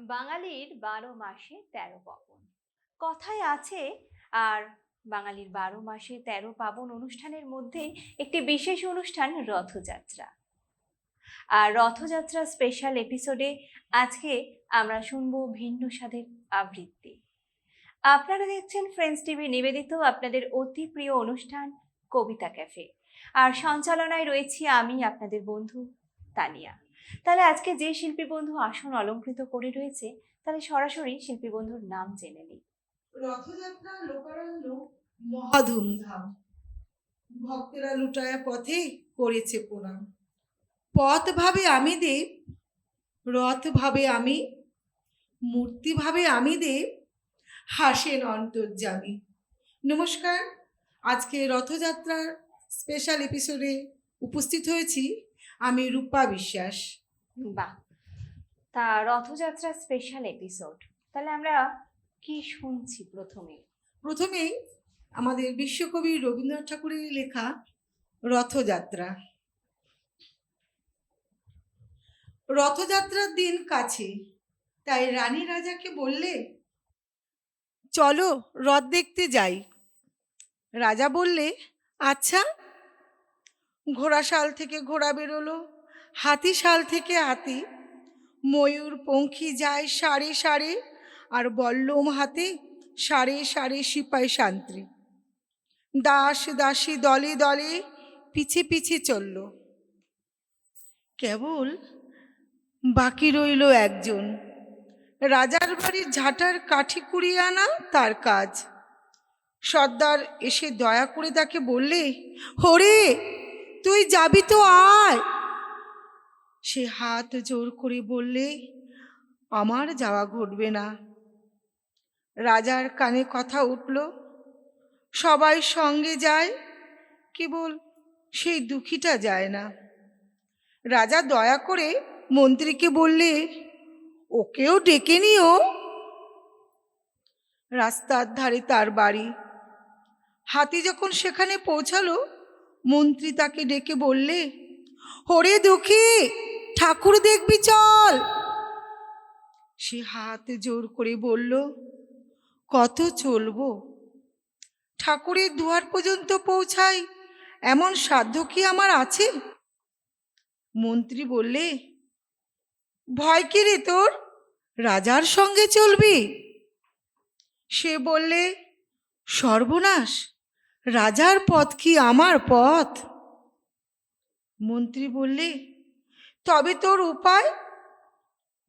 বাঙালির বারো মাসে তেরো পাবন। কথায় আছে, আর বাঙালির বারো মাসে তেরো পাবন অনুষ্ঠানের মধ্যে একটি বিশেষ অনুষ্ঠান রথযাত্রা। আর রথযাত্রা স্পেশাল এপিসোডে আজকে আমরা শুনব ভিন্ন স্বাদের আবৃত্তি। আপনারা দেখছেন ফ্রেন্ডস টিভি নিবেদিত আপনাদের অতি প্রিয় অনুষ্ঠান কবিতা ক্যাফে। আর সঞ্চালনায় রয়েছি আমি আপনাদের বন্ধু তানিয়া। তাহলে আজকে যে শিল্পী বন্ধু আসন অলঙ্কৃত করে রয়েছে তাহলে সরাসরি শিল্পী বন্ধুর নাম জেনে নিই। রথযাত্রা লোকারণ্য মহাধুমধাম ভক্তেরা লুটায়া পথে করেছে প্রণাম। পথ ভাবে আমি দেব রথ ভাবে আমি মূর্তি ভাবে আমি দেব হাসেন অন্তর্যামী। নমস্কার আজকে রথযাত্রার স্পেশাল এপিসোডে উপস্থিত হয়েছি। আমি রূপা বিশ্বাস। বাহ। তা রথযাত্রা স্পেশাল এপিসোড তাহলে আমরা কি শুনছি প্রথমে? প্রথমেই আমাদের বিশ্বকবি রবীন্দ্রনাথ ঠাকুরের লেখা রথযাত্রা। রথযাত্রার দিন কাছে। তাই রানী রাজাকে বললে চলো রথ দেখতে যাই। রাজা বললে আচ্ছা। ঘোড়াশাল থেকে ঘোড়া বেরোলো হাতিশাল থেকে হাতি। ময়ূর, পঙ্খী যায় সারে সারে, আর বল্লম হাতে সারে সারে সিপাই শান্ত্রী দাস দাসী দলে দলে পিছে পিছে চলল। কেবল বাকি রইল একজন। রাজার বাড়ির ঝাঁটার কাঠি কুড়িয়ে আনা তার কাজ। সর্দার এসে দয়া করে তাকে বললে হরে তুই যাবি তো আয়। সে হাত জোর করে বললে, আমার যাওয়া ঘটবে না। রাজার কানে কথা উঠল, সবাই সঙ্গে যায়, কেবল সেই দুঃখীটা যায় না। রাজা দয়া করে মন্ত্রীকে বললে, ওকেও ডেকে নিও। রাস্তার ধারে তার বাড়ি। হাতি যখন সেখানে পৌঁছালো মন্ত্রী তাকে ডেকে বললে হরে দুঃখী, ঠাকুর দেখবি চল। সে হাত জোর করে বলল, কত চলবো? ঠাকুরের দুয়ার পর্যন্ত পৌঁছাই, এমন সাধ্য কি আমার আছে? মন্ত্রী বললে, ভয় কি রে তোর? রাজার সঙ্গে চলবি? সে বললে, সর্বনাশ রাজার পথ কি আমার পথ? মন্ত্রী বললে, তবে তোর উপায়?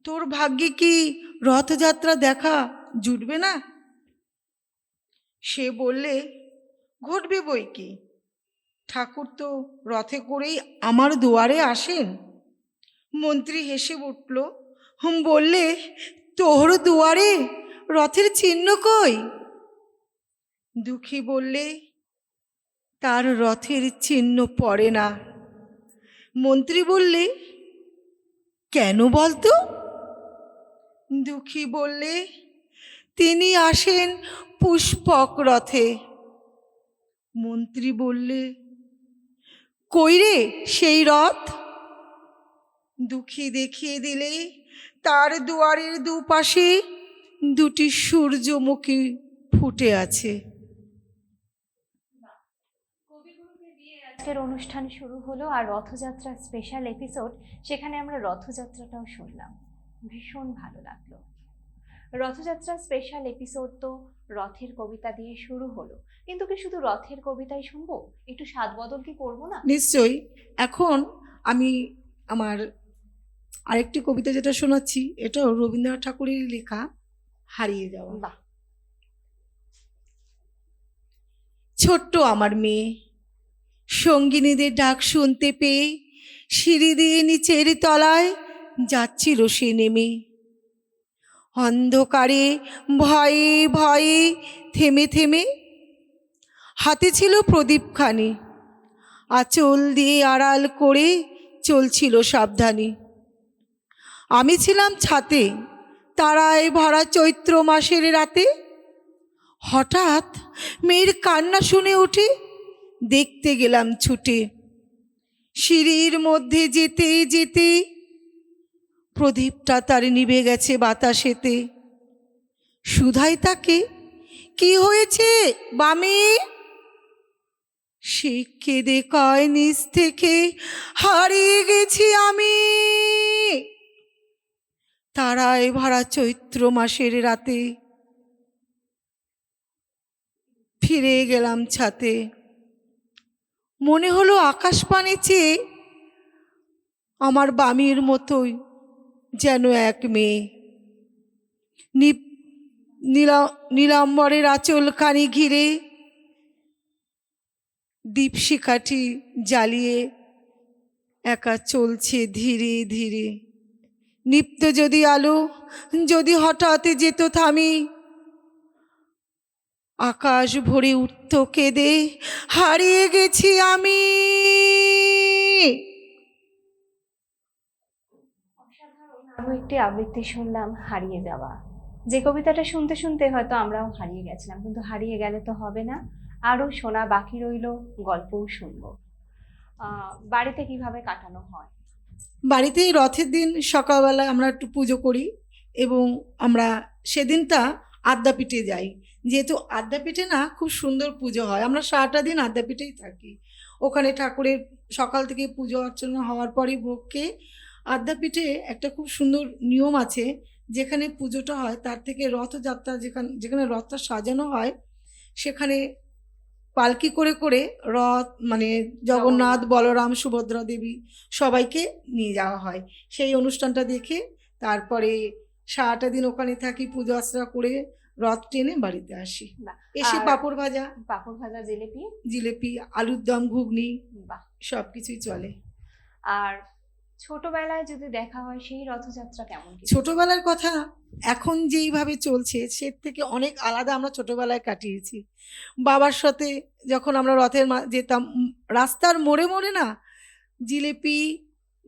তোর ভাগ্যে কি রথযাত্রা দেখা জুটবে না? সে বললে, ঘটবে বই কি? ঠাকুর তো রথে করেই আমার দুয়ারে আসেন। মন্ত্রী হেসে উঠল, হুম, বললে, তোর দুয়ারে রথের চিহ্ন কই? দুঃখী বললে তার রথের চিহ্ন পড়ে না। মন্ত্রী বললে, কেন বলতো? দুঃখী বললে, তিনি আসেন পুষ্পক রথে। মন্ত্রী বললে, কই রে সেই রথ? দুঃখী দেখিয়ে দিলে, তার দুয়ারের দুপাশে দুটি সূর্যমুখী ফুটে আছে কবিগুরুকে দিয়ে আজকের অনুষ্ঠান শুরু হলো আর রথযাত্রা স্পেশাল এপিসোড সেখানে আমরা রথযাত্রাটাও শুনলাম। ভীষণ ভালো লাগল। রথযাত্রা স্পেশাল এপিসোড তো রথের কবিতা দিয়ে শুরু হলো। কিন্তু কি শুধু রথের কবিতাই শুনব? একটু স্বাদ বদল কি করব না? নিশ্চয়ই। এখন আমি আমার আরেকটি কবিতা যেটা শোনাচ্ছি এটাও রবীন্দ্রনাথ ঠাকুরের লেখা হারিয়ে যাওয়া। বাহ। ছোট্ট আমার মেয়ে সঙ্গিনীদের ডাক শুনতে পেয়ে সিঁড়ি দিয়ে নিচের তলায় যাচ্ছিল সে নেমে। অন্ধকারে ভয়ে ভয়ে থেমে থেমে হাতে ছিল প্রদীপখানি। আঁচল দিয়ে আড়াল করে চলছিল সাবধানে। আমি ছিলাম ছাতে, তারায় ভরা চৈত্র মাসের রাতে। হঠাৎ মেয়ের কান্না শুনে উঠে দেখতে গেলাম ছুটে। সিঁড়ির মধ্যে যেতে যেতে প্রদীপটা তার নিভে গেছে বাতাসেতে। সুধাই তাকে, কি হয়েছে, বামে? সে কেঁদে কয় নিজ থেকে, হারিয়ে গেছি আমি। তারায় ভরা চৈত্র মাসের রাতে। ফিরে গেলাম ছাতে। মনে হলো আকাশ পানে চেয়ে আমার বামির মতোই যেন এক মেয়ে। নীলা নীলাম্বরের আঁচল কানি ঘিরে দীপশিখাটি জ্বালিয়ে একা চলছে ধীরে ধীরে। নিপ্ত যদি আলো, যদি হঠাৎ যেত থামি আকাশ ভরে উঠত কেঁদে হারিয়ে গেছি আমি। আরও একটি আবৃত্তি শুনলাম হারিয়ে যাওয়া। যে কবিতাটা শুনতে শুনতে হয়তো আমরাও হারিয়ে গেছিলাম কিন্তু হারিয়ে গেলে তো হবে না। আরও শোনা বাকি রইল গল্পও শুনব। বাড়িতে কীভাবে কাটানো হয়? বাড়িতে রথের দিন সকালবেলা আমরা একটু পুজো করি এবং আমরা সেদিনটা আদ্যাপীঠে যাই। যেহেতু আদ্যাপীঠে না খুব সুন্দর পুজো হয় আমরা সারাটা দিন আদ্যাপীঠেই থাকি। ওখানে ঠাকুরের সকাল থেকে পুজো অর্চনা হওয়ার পরই ভোগকে আদ্যাপীঠে একটা খুব সুন্দর নিয়ম আছে যেখানে পুজোটা হয় তার থেকে রথযাত্রা যেখানে যেখানে রথটা সাজানো হয় সেখানে পালকি করে করে রথ মানে জগন্নাথ বলরাম সুভদ্রা দেবী সবাইকে নিয়ে যাওয়া হয়। সেই অনুষ্ঠানটা দেখে তারপরে সারাটা দিন ওখানে থাকি পুজো আশ্রা করে রথ টেনে বাড়িতে আসি। এসে পাঁপড় ভাজা। পাঁপড় ভাজা জিলেপি? জিলেপি আলুর দম ঘুগনি বাহ। সব কিছুই চলে। আর ছোটবেলায় যদি দেখা হয় সেই রথযাত্রা কেমন ছোটবেলার কথা এখন যেইভাবে চলছে সে থেকে অনেক আলাদা আমরা ছোটবেলায় কাটিয়েছি। বাবার সাথে যখন আমরা রথের যেতাম রাস্তার মোড়ে মোড়ে না জিলেপি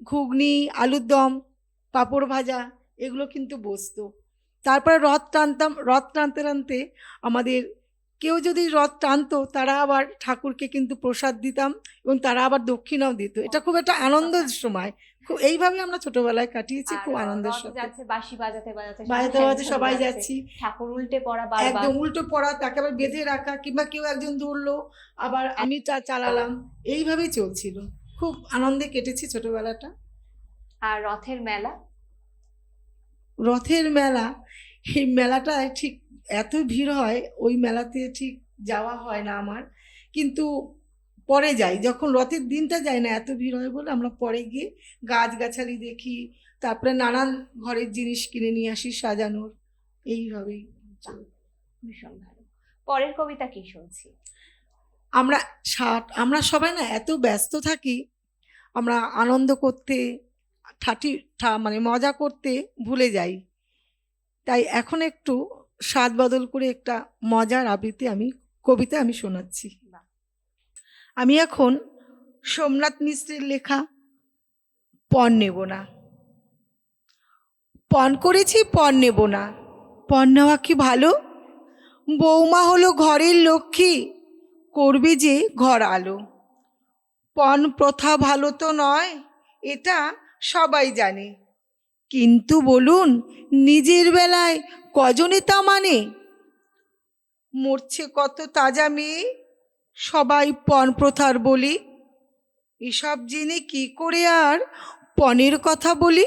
ঘুগনি আলুর দম পাঁপড় ভাজা এগুলো কিন্তু বসতো। তারপরে রথ টানতাম রথ টানতে টানতে আমাদের কেউ যদি রথ টানতো তারা আবার ঠাকুরকে কিন্তু প্রসাদ দিতাম এবং তারা আবার দক্ষিণাও দিত। এটা খুব একটা আনন্দের সময়। খুব এইভাবে আমরা ছোটবেলায় কাটিয়েছি খুব আনন্দের রথ সাথে। যাচ্ছে বাঁশি বাজাতে বাজাতে বাজাতে সবাই যাচ্ছি। ঠাকুর উল্টে পড়া একদম উল্টো পড়া তাকে আবার বেঁধে রাখা কিংবা কেউ একজন ধরলো আবার আমি তা চালালাম এইভাবেই চলছিল। খুব আনন্দে কেটেছি ছোটবেলাটা। আর রথের মেলা? রথের মেলা এই মেলাটায় ঠিক এত ভিড় হয় ওই মেলাতে ঠিক যাওয়া হয় না আমার। কিন্তু পরে যাই যখন রথের দিনটা যাই না এত ভিড় হয় বলে আমরা পরে গিয়ে গাছগাছালি দেখি তারপরে নানান ঘরের জিনিস কিনে নিয়ে আসি সাজানোর। এইভাবেই ভীষণ ভালো। পরের কবিতা কি শুনছি? আমরা ষাট আমরা সবাই না এত ব্যস্ত থাকি আমরা আনন্দ করতে ঠাটি ঠা মানে মজা করতে ভুলে যাই। তাই এখন একটু স্বাদ বদল করে একটা মজার আবৃত্তি আমি কবিতা আমি শোনাচ্ছি। আমি এখন সোমনাথ মিশ্রের লেখা পণ নেব না। পণ করেছি পণ নেব না। পণ নেওয়া কি ভালো? বৌমা হলো ঘরের লক্ষ্মী করবে যে ঘর আলো। পণ প্রথা ভালো তো নয় এটা সবাই জানে। কিন্তু বলুন, নিজের বেলায় কজনে তা মানে? মরছে কত তাজা মেয়ে? সবাই পণ প্রথার বলি। এসব জেনে কি করে আর পণের কথা বলি?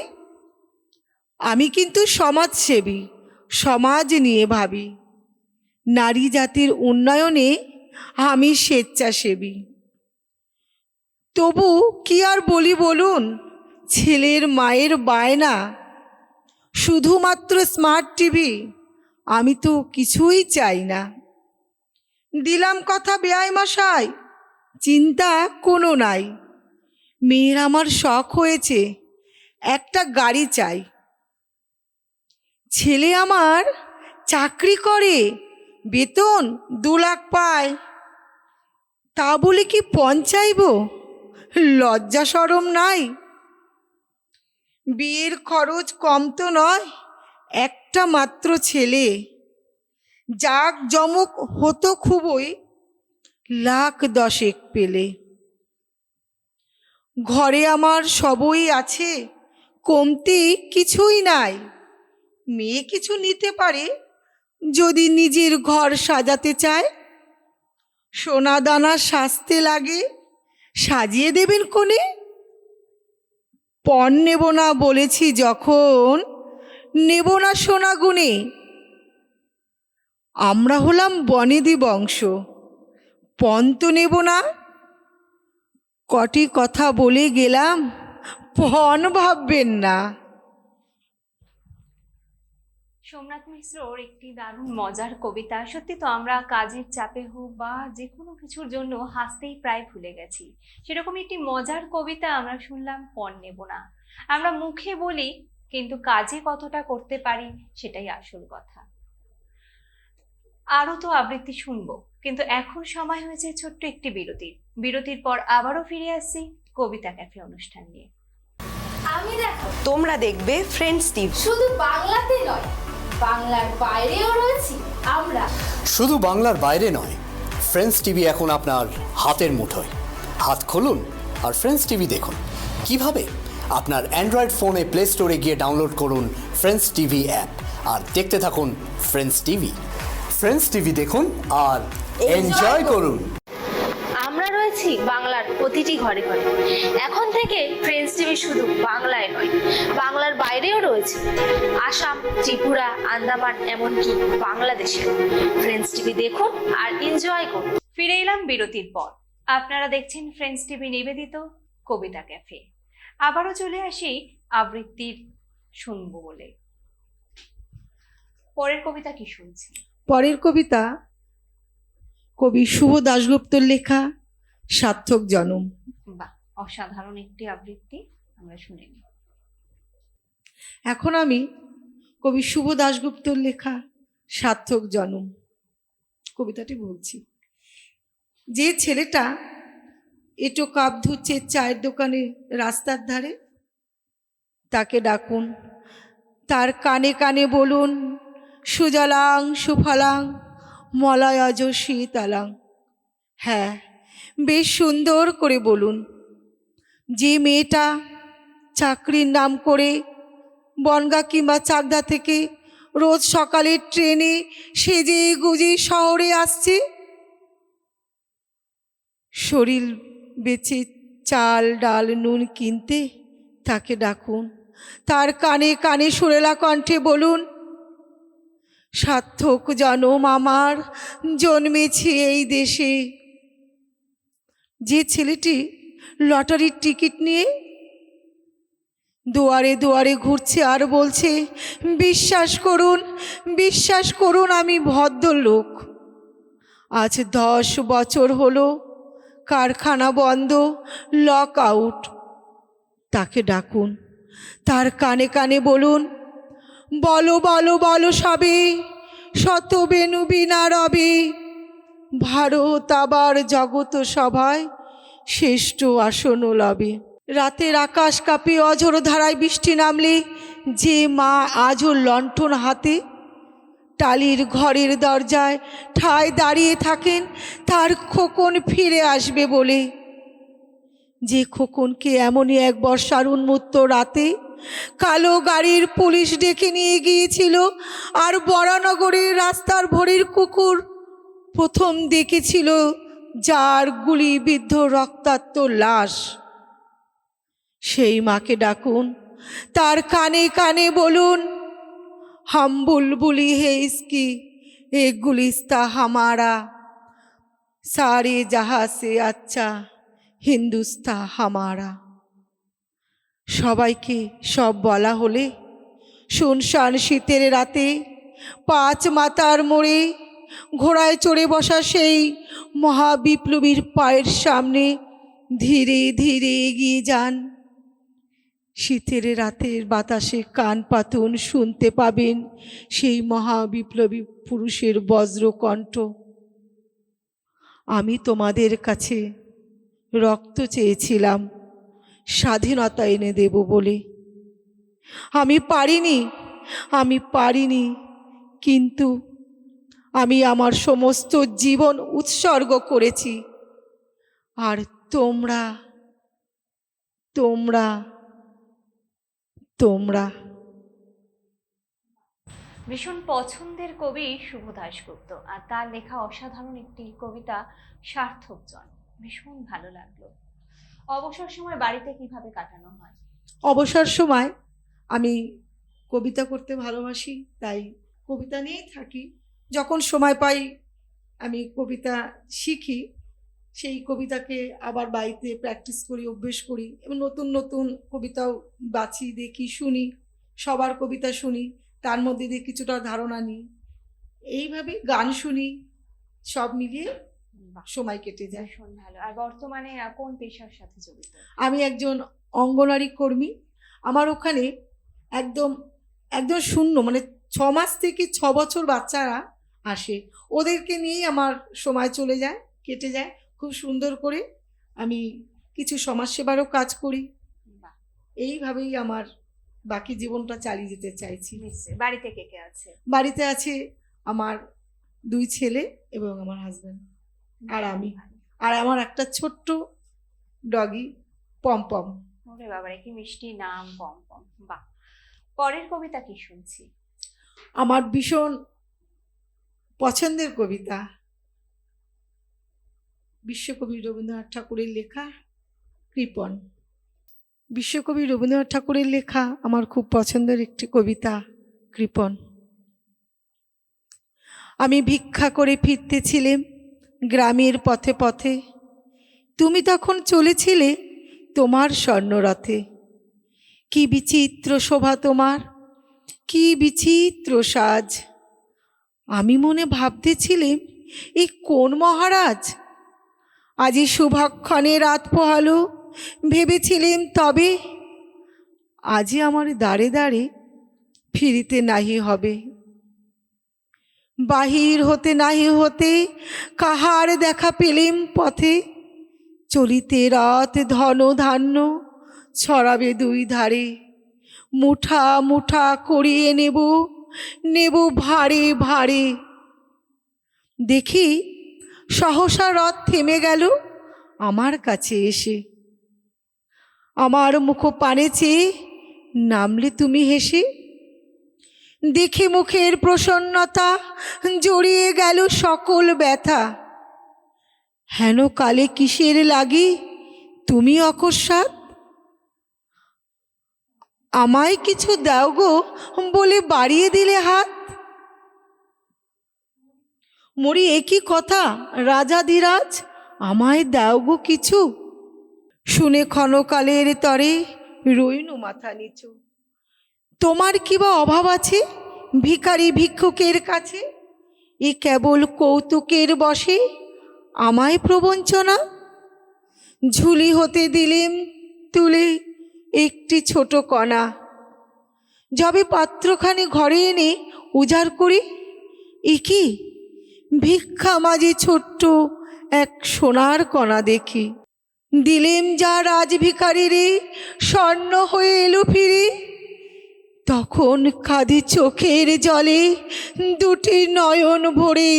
আমি কিন্তু সমাজসেবী, সমাজ নিয়ে ভাবি। নারী জাতির উন্নয়নে আমি স্বেচ্ছাসেবী। তবু কি আর বলি বলুন? ছেলের মায়ের বায়না। শুধুমাত্র স্মার্ট টিভি, আমি তো কিছুই চাই না। দিলাম কথা বেআই মশাই, চিন্তা কোনো নাই। মেয়ের আমার শখ হয়েছে, একটা গাড়ি চাই। ছেলে আমার চাকরি করে, বেতন দু লাখ পায়। তা বলে কি পঞ্চাইব লজ্জা সরম নাই। বিয়ের খরচ কম তো নয়, একটা মাত্র ছেলে। যাক জমক হতো খুবই, লাখ দশেক পেলে। ঘরে আমার সবই আছে, কমতি কিছুই নাই। মেয়ে কিছু নিতে পারে, যদি নিজের ঘর সাজাতে চায়। সোনা দানা সাজতে লাগে, সাজিয়ে দেবেন কোণে। পণ নেব না বলেছি যখন, নেব না সোনা গুণে। আমরা হলাম বনেদি বংশ, পণ তো নেব না। কটি কথা বলে গেলাম, পণ ভাববেন না। সোমনাথ মিশ্রর একটি দারুণ মজার কবিতা। সত্যি তো আমরা কাজের চাপে হোক বা যে কোনো কিছুর জন্য হাসতেই প্রায় ভুলে গেছি। সেরকম একটি মজার কবিতা আমরা শুনলাম পণ নেব না। আমরা মুখে বলি কিন্তু কাজে কতটা করতে পারি সেটাই আসল কথা। আরও তো আবৃত্তি শুনব কিন্তু এখন সময় হয়েছে ছোট্ট একটি বিরতির। বিরতির পর আবারও ফিরে আসছি কবিতা ক্যাফে অনুষ্ঠান নিয়ে। আমি দেখো। তোমরা দেখবে ফ্রেন্ডস টিভি শুধু বাংলাতে নয় বাংলার বাইরেও রয়েছি আমরা। শুধু বাংলার বাইরে নয় ফ্রেন্ডস টিভি এখন আপনার হাতের মুঠোয়। হাত খুলুন আর ফ্রেন্ডস টিভি দেখুন। কীভাবে? আপনার অ্যান্ড্রয়েড ফোনে প্লে স্টোরে গিয়ে ডাউনলোড করুন ফ্রেন্ডস টিভি অ্যাপ আর দেখতে থাকুন ফ্রেন্ডস টিভি ফ্রেন্ডস টিভি দেখুন আর এনজয় করুন। আমরা রয়েছি বাংলার প্রতিটি ঘরে ঘরে। এখন থেকে ফ্রেন্ডস টিভি শুধু বাংলায় নয় বাংলার বাইরেও রয়েছে আসাম ত্রিপুরা আন্দামান এমনকি বাংলাদেশে। ফ্রেন্ডস টিভি দেখুন আর এনজয় করুন। ফিরে এলাম বিরতির পর। আপনারা দেখছেন ফ্রেন্ডস টিভি নিবেদিত কবিতা ক্যাফে। আবারও চলে আসি আবৃত্তির শুনব বলে। পরের কবিতা কি শুনছি পরের কবিতা কবি শুভ দাশগুপ্তর লেখা সার্থক জনম। বাহ অসাধারণ একটি আবৃত্তি আমরা শুনে নিই। এখন আমি কবি শুভ দাশগুপ্তর লেখা সার্থক জনম কবিতাটি বলছি। যে ছেলেটা এটো কাপ ধুচ্ছে চায়ের দোকানে রাস্তার ধারে তাকে ডাকুন তার কানে কানে বলুন সুজলাং সুফলাং মলয়জ শীতলাং। হ্যাঁ বেশ সুন্দর করে বলুন। যে মেয়েটা চাকরির নাম করে বনগা কিংবা চাকদা থেকে রোজ সকালে ট্রেনে সেজে গুজে শহরে আসছে? শরীর বেচে চাল, ডাল, নুন কিনতে তাকে ডাকুন। তার কানে কানে সুরেলা কণ্ঠে বলুন, সার্থক জনম আমার, জন্মেছে এই দেশে। যে ছেলেটি লটারির টিকিট নিয়ে দুয়ারে দুয়ারে ঘুরছে আর বলছে, বিশ্বাস করুন বিশ্বাস করুন আমি ভদ্রলোক। আজ দশ বছর হলো, কারখানা বন্ধ, লক আউট। তাকে ডাকুন, তার কানে কানে বলুন, বলো বলো বলো সবে শত বেনু বিনা রবে ভারত আবার জগত সভায় শ্রেষ্ঠ আসন লবে। রাতের আকাশ কাঁপে, অঝোর ধারায় বৃষ্টি নামলে যে মা আজও লণ্ঠন হাতে, টালির ঘরের দরজায় ঠায় দাঁড়িয়ে থাকেন, তার খোকন ফিরে আসবে বলে। যে খোকনকে এমনই এক বর্ষার উন্মুক্ত রাতে কালো গাড়ির পুলিশ ডেকে নিয়ে গিয়েছিল আর বরানগরের রাস্তার ভরির কুকুর প্রথম দেখেছিল যার গুলিবিদ্ধ রক্তাক্ত লাশ। সেই মাকে ডাকুন, তার কানে কানে বলুন হাম বুলবুলি হে ইস্কি, এ গুলিস্তা হামারা, সারে জাহাসে আচ্ছা হিন্দুস্তা হামারা। সবাইকে সব বলা হলে, শুনশান শীতের রাতে, পাঁচ মাতার মোড়ে ঘোড়ায় চড়ে বসা সেই মহাবিপ্লবীর পায়ের সামনে ধীরে ধীরে এগিয়ে যান। শীতের রাতের বাতাসে কান পাতুন শুনতে পাবেন সেই মহাবিপ্লবী পুরুষের বজ্রকণ্ঠ আমি তোমাদের কাছে রক্ত চেয়েছিলাম, স্বাধীনতা এনে দেব বলে। আমি পারিনি আমি পারিনি, কিন্তু আমি আমার সমস্ত জীবন উৎসর্গ করেছি। আর তোমরা তোমরা তোমরা। ভীষণ পছন্দের কবি শুভ দাশগুপ্ত আর তার লেখা অসাধারণ একটি কবিতা সার্থক জন। ভীষণ ভালো লাগল। অবসর সময় বাড়িতে কীভাবে কাটানো হয়? অবসর সময় আমি কবিতা করতে ভালোবাসি তাই কবিতা নিয়েই থাকি। যখন সময় পাই আমি কবিতা শিখি সেই কবিতাকে আবার বাড়িতে প্র্যাকটিস করি অভ্যেস করি এবং নতুন নতুন কবিতাও বাছি দেখি শুনি সবার কবিতা শুনি তার মধ্যে দিয়ে কিছুটা ধারণা নিই। এইভাবে গান শুনি সব মিলিয়ে সময় কেটে যায়। ভালো। আর বর্তমানে কোন পেশার সাথে জড়িত? আমি একজন অঙ্গনারী কর্মী। আমার ওখানে একদম একদম শূন্য মানে ছ মাস থেকে ছ বছর বাচ্চারা আসে। ওদেরকে নিয়েই আমার সময় চলে যায় কেটে যায়। খুব সুন্দর করে আমি কিছু সমাজসেবারও কাজ করি। এইভাবেই আমার বাকি জীবনটা চালিয়ে যেতে চাইছি। বাড়িতে কে কে আছে? বাড়িতে আছে আমার দুই ছেলে এবং আমার হাজব্যান্ড আর আমি। আর আমার একটা ছোট্ট ডগি পমপম ওরে বাবারে কি মিষ্টি নাম পম পম। বাহ। পরের কবিতা কি শুনছি? আমার ভীষণ পছন্দের কবিতা। বিশ্বকবি রবীন্দ্রনাথ ঠাকুরের লেখা কৃপণ বিশ্বকবি রবীন্দ্রনাথ ঠাকুরের লেখা আমার খুব পছন্দের একটি কবিতা, কৃপন। আমি ভিক্ষা করে ফিরতেছিলাম গ্রামের পথে পথে। তুমি তখন চলেছিলে তোমার স্বর্ণরথে। কি বিচিত্র শোভা তোমার, কি বিচিত্র সাজ। আমি মনে ভাবতেছিলাম, এই কোন মহারাজ? আজি শুভক্ষণে রাত পোহালো ভেবেছিলেন তবে আজি আমার দাঁড়ে দাঁড়ে ফিরিতে নাহি হবে। বাহির হতে নাহি হতে কাহার দেখা পেলেম পথে? চলিতে রাত ধন ধান্য ছড়াবে দুই ধারে। মুঠা মুঠা করিয়ে নেব নেব ভারে ভারে। দেখি সহসা রথ থেমে গেল আমার কাছে এসে। আমার মুখ পানে চেয়ে নামলে তুমি হেসে। দেখে মুখের প্রসন্নতা জড়িয়ে গেল সকল ব্যথা। হেন কালে কিসের লাগি তুমি অকস্মাৎ? আমায় কিছু দাও গো, বলে বাড়িয়ে দিলে হাত। মরি একই কথা, রাজা রাজাধিরাজ আমায় দাও গো কিছু। শুনে ক্ষণকালের তরে রইনু মাথা নিচু। তোমার কি বা অভাব আছে, ভিখারি ভিক্ষুকের কাছে? এ কেবল কৌতুকের বসে আমায় প্রবঞ্চনা? ঝুলি হতে দিলেম তুলে একটি ছোট কণা। যবে পাত্রখানি ঘরে এনে উজাড় করি, এ কি? ভিক্ষা মাঝে ছোট্ট এক সোনার কণা দেখি। দিলেম যা রাজভিখারি রে, স্বর্ণ হয়ে এলো ফিরে। তখন কাঁদি চোখের জলে দুটি নয়ন ভরে।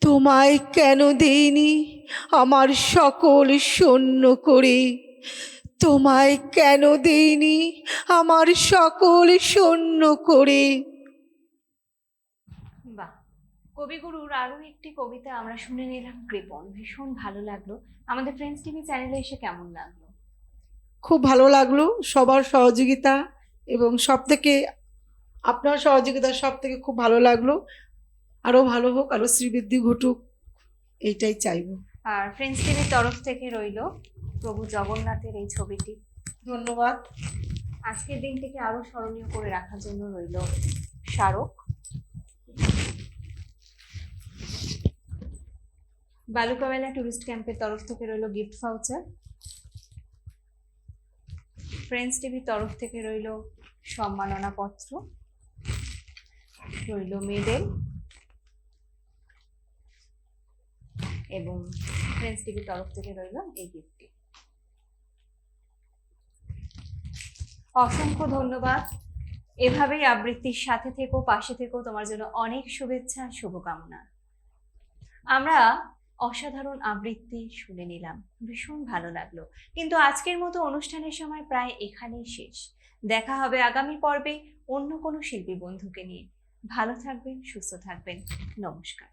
তোমায় কেন দেইনি আমার সকল শূন্য করে? তোমায় কেন দেইনি? আমার সকল শূন্য করে। বাহ কবিগুরুর আরও একটি কবিতা আমরা শুনে নিলাম কৃপন। ভীষণ ভালো লাগল। আমাদের ফ্রেন্ডস টিভি চ্যানেলে এসে কেমন লাগল? খুব ভালো লাগল সবার সহযোগিতা এবং সব থেকে আপনার সহযোগিতা সব থেকে খুব ভালো লাগল। আরও ভালো হোক আরও শ্রীবৃদ্ধি ঘটুক এইটাই চাইব। আর ফ্রেন্ডস টিভির তরফ থেকে রইল প্রভু জগন্নাথের এই ছবিটি। ধন্যবাদ। আজকের দিনটিকে আরও স্মরণীয় করে রাখার জন্য রইল স্মারক। বালুকাবেলা টুরিস্ট ক্যাম্পের তরফ থেকে রইল গিফট ভাউচার। ফ্রেন্ডস টিভির তরফ থেকে রইল সম্মাননা পত্র। রইল মেডেল। এবং ফ্রেন্ডস টিভির তরফ থেকে রইল এই গিফটটি অসংখ্য ধন্যবাদ। এভাবেই আবৃত্তির সাথে থেকো, পাশে থেকো। তোমার জন্য অনেক শুভেচ্ছা, শুভকামনা। আমরা অসাধারণ আবৃত্তি শুনে নিলাম। ভীষণ ভালো লাগল। কিন্তু আজকের মতো অনুষ্ঠানের সময় প্রায় এখানেই শেষ। দেখা হবে আগামী পর্বে অন্য কোনো শিল্পী বন্ধুকে নিয়ে। ভালো থাকবেন, সুস্থ থাকবেন। নমস্কার।